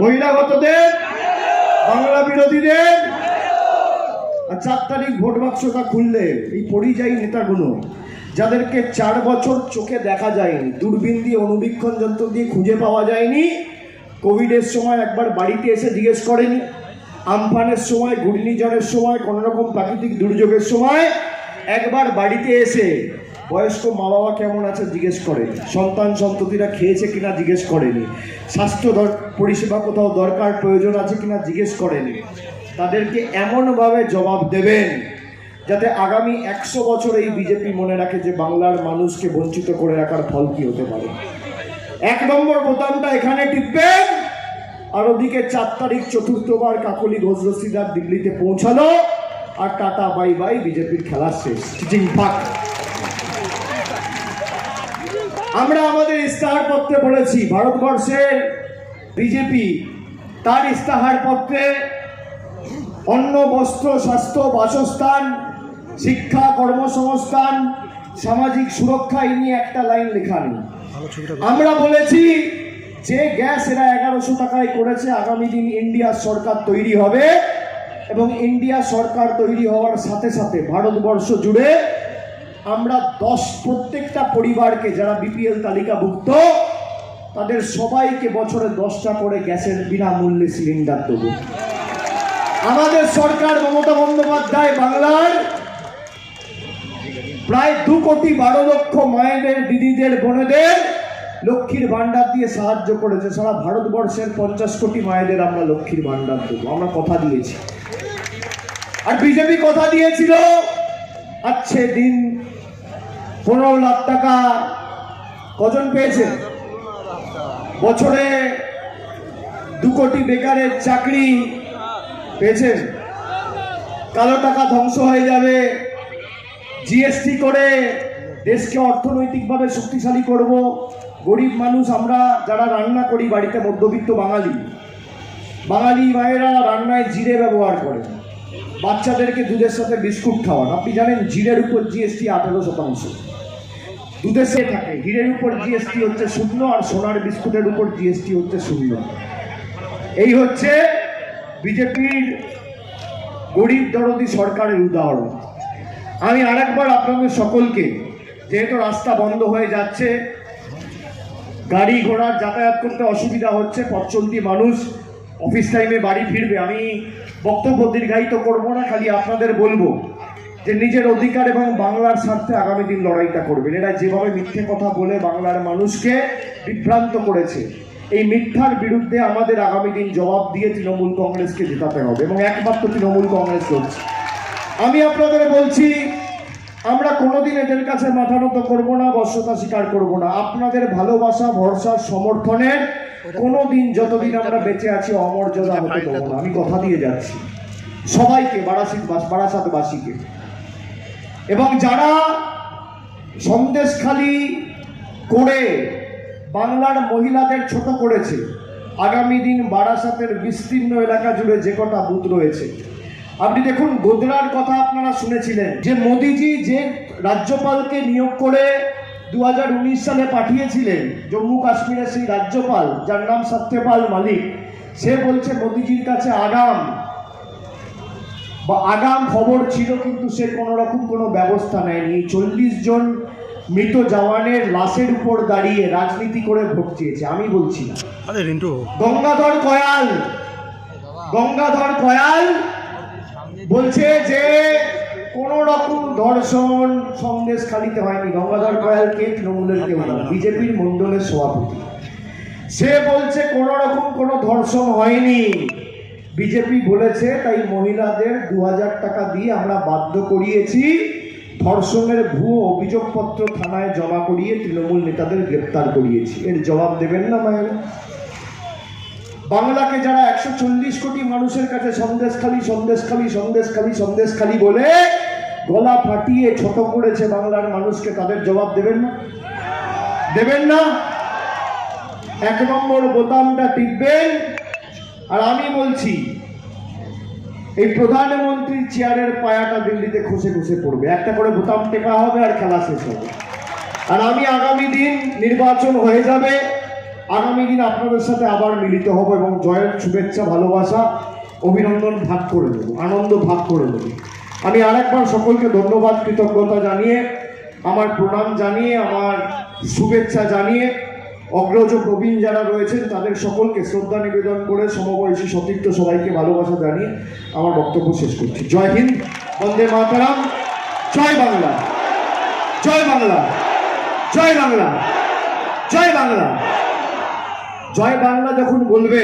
বহিরাগতদের, বাংলা বিরোধীদের, আর চার তারিখ ভোট বাক্সটা খুললে এই পরিযায়ী নেতাগুলো, যাদেরকে চার বছর চোখে দেখা যায়নি, দূরবীন দিয়ে অনুবীক্ষণ যন্ত্র দিয়ে খুঁজে পাওয়া যায়নি, কোভিডের সময় একবার বাড়িতে এসে জিজ্ঞেস করেনি, আমফানের সময়, ঘূর্ণিঝড়ের সময় কোনো রকম প্রাকৃতিক দুর্যোগের সময়, একবার বাড়িতে এসে বয়স্ক মা বাবা কেমন আছে জিজ্ঞেস করেনি সন্তান সন্ততিরা খেয়েছে কিনা জিজ্ঞেস করেনি। স্বাস্থ্য পরিষেবা কোথাও দরকার, প্রয়োজন আছে কিনা জিজ্ঞেস করেনি। তাদেরকে এমনভাবে জবাব দেবেন যাতে আগামী একশো বছর এই বিজেপি মনে রাখে যে বাংলার মানুষকে বঞ্চিত করে রাখার ফল কি হতে পারে। এক নম্বর বোতামটা এখানে টিপবেন। আর ওদিকে চার তারিখ চতুর্থবার কাকলি ঘোষ দিল্লিতে পৌঁছালো। আর টাটা, বাই বাই, বিজেপির খেলা শেষ। আমরা আমাদের ইস্তাহার পত্রে বলেছি ভারতবর্ষের বিজেপি তার ইস্তাহার পত্রে অন্ন বস্ত্র স্বাস্থ্য বাসস্থান শিক্ষা কর্মসংস্থান সামাজিক সুরক্ষা এই নিয়ে একটা লাইন লেখা নেই। আমরা বলেছি যে গ্যাস এরা এগারোশো টাকায় করেছে আগামী দিন ইন্ডিয়া সরকার তৈরি হবে এবং ইন্ডিয়া সরকার তৈরি হওয়ার সাথে সাথে ভারতবর্ষ জুড়ে আমরা দশ প্রত্যেকটা পরিবারকে যারা বিপিএল তালিকাভুক্ত, তাদের সবাইকে বছরে দশটা করে গ্যাসের বিনামূল্যে সিলিন্ডার দেবো। আমাদের সরকার মমতা বন্দ্যোপাধ্যায় বাংলার প্রায় দু কোটি বারো লক্ষ মায়েদের, দিদিদের, বোনেদের লক্ষ্মীর ভান্ডার দিয়ে সাহায্য করেছে। সারা ভারতবর্ষের পঞ্চাশ কোটি মায়েদের আমরা লক্ষ্মীর ভান্ডার দেবো। আমরা কথা দিয়েছি। আর বিজেপি কথা দিয়েছিল আচ্ছে দিন পনেরো লাখ টাকা কজন পেয়েছে? বছরে দু কোটি বেকারের চাকরি পেয়েছেন কালো টাকা ধ্বংস হয়ে যাবে। জিএসটি করে দেশকে অর্থনৈতিকভাবে শক্তিশালী করব। গরিব মানুষ আমরা যারা রান্না করি, বাড়িতে মধ্যবিত্ত বাঙালি। বাঙালি মায়েরা রান্নায় জিরে ব্যবহার করেন বাচ্চাদেরকে দুধের সাথে বিস্কুট খাওয়ান। আপনি জানেন জিরের উপর জিএসটি আঠেরো শতাংশ। দুধের সে থাকে, হিরের উপর জিএসটি হচ্ছে শূন্য আর সোনার বিস্কুটের উপর জিএসটি হচ্ছে শূন্য। এই হচ্ছে বিজেপির গরিব দরদি সরকারের উদাহরণ। আমি আরেকবার আপনাদের সকলকে, যেহেতু রাস্তা বন্ধ হয়ে যাচ্ছে, গাড়ি ঘোড়ার যাতায়াত করতে অসুবিধা হচ্ছে, পথ মানুষ অফিস টাইমে বাড়ি ফিরবে, আমি বক্তব্য দীর্ঘায়িত করব না, খালি আপনাদের বলব যে নিজের অধিকার এবং বাংলার স্বার্থে আগামী দিন লড়াইটা করবেন। এরা যেভাবে মিথ্যে কথা বলে বাংলার মানুষকে বিভ্রান্ত করেছে, এই মিথ্যার বিরুদ্ধে আমাদের আগামী দিন জবাব দিয়ে তৃণমূল কংগ্রেসকে জেতাতে হবে এবং একমাত্র তৃণমূল কংগ্রেস লড়ছে আমি আপনাদের বলছি, আমরা কোনোদিন এদের কাছে মাথা নত করব না, বর্ষতা স্বীকার করব না। আপনাদের ভালোবাসা, ভরসা, সমর্থনের কোনোদিন যতদিন আমরা বেঁচে আছি অমর্যাদা হতে দেবো না আমি কথা দিয়ে যাচ্ছি। সবাইকে বারাসিক বারাসাতবাসীকে এবং যারা সন্দেশখালি করে বাংলার মহিলাদের ছোট করেছে আগামী দিন বারাসাতের বিস্তীর্ণ এলাকা জুড়ে যে কটা বুথ রয়েছে। আপনি দেখুন গোদরার কথা আপনারা শুনেছিলেন যে মোদিজি যে রাজ্যপালকে নিয়োগ করে দুহাজার উনিশ সালে পাঠিয়েছিলেন জম্মু কাশ্মীরের সেই রাজ্যপাল যার নাম সত্যপাল মালিক। সে বলছে মোদিজির কাছে আগাম। বা আগাম খবর ছিল কিন্তু সে কোনো রকম কোনো ব্যবস্থা নেয়নি। চল্লিশ জন মৃত জওয়ানের লাশের উপর দাঁড়িয়ে রাজনীতি করে ভোট চেয়েছে আমি বলছি না। গঙ্গাধর কয়াল গঙ্গাধর কয়াল বলছে যে কোন রকম ধর্ষণ সন্দেশ খালিতে হয়নি। গঙ্গাধর কয়ালকে তৃণমূলের কেউ না বিজেপির মন্ডলের সভাপতি। সে বলছে কোন রকম কোনো ধর্ষণ হয়নি। বিজেপি বলেছে তাই মহিলাদের দু হাজার টাকা দিয়ে আমরা বাধ্য করিয়েছি। ধর্ষণের ভুয়ো অভিযোগপত্র থানায় জমা করিয়ে তৃণমূল নেতাদের গ্রেপ্তার করিয়েছি। এর জবাব দেবেন না মায়েরা? বাংলাকে যারা একশো চল্লিশ কোটি মানুষের কাছে সন্দেশখালি সন্দেশখালি সন্দেশখালি সন্দেশখালি বলে গলা ফাটিয়ে ছোট করেছে বাংলার মানুষকে, তাদের জবাব দেবেন না? দেবেন না? এক নম্বর বোতামটা টিপবেন। আর আমি বলছি, এই প্রধানমন্ত্রীর চেয়ারের পায়াটা দিল্লিতে খসে খসে পড়বে। একটা করে বোতাম টেপা হবে আর খেলা শেষ হবে। আর আমি আগামী দিন নির্বাচন হয়ে যাবে। আগামী দিন আপনাদের সাথে আবার মিলিত হব এবং জয়ের শুভেচ্ছা, ভালোবাসা, অভিনন্দন ভাগ করে দেবো আনন্দ ভাগ করে দেবো আমি আরেকবার সকলকে ধন্যবাদ, কৃতজ্ঞতা জানিয়ে, আমার প্রণাম জানিয়ে, আমার শুভেচ্ছা জানিয়ে, অগ্রজ প্রবীণ যারা রয়েছেন, তাদের সকলকে শ্রদ্ধা নিবেদন করে সমবয়সী সতীর্থ সবাইকে ভালোবাসা জানিয়ে আমার বক্তব্য শেষ করছি। জয় হিন্দ, বন্দে মাতারাম, জয় বাংলা জয় বাংলা জয় বাংলা জয় বাংলা জয় বাংলা যখন বলবে।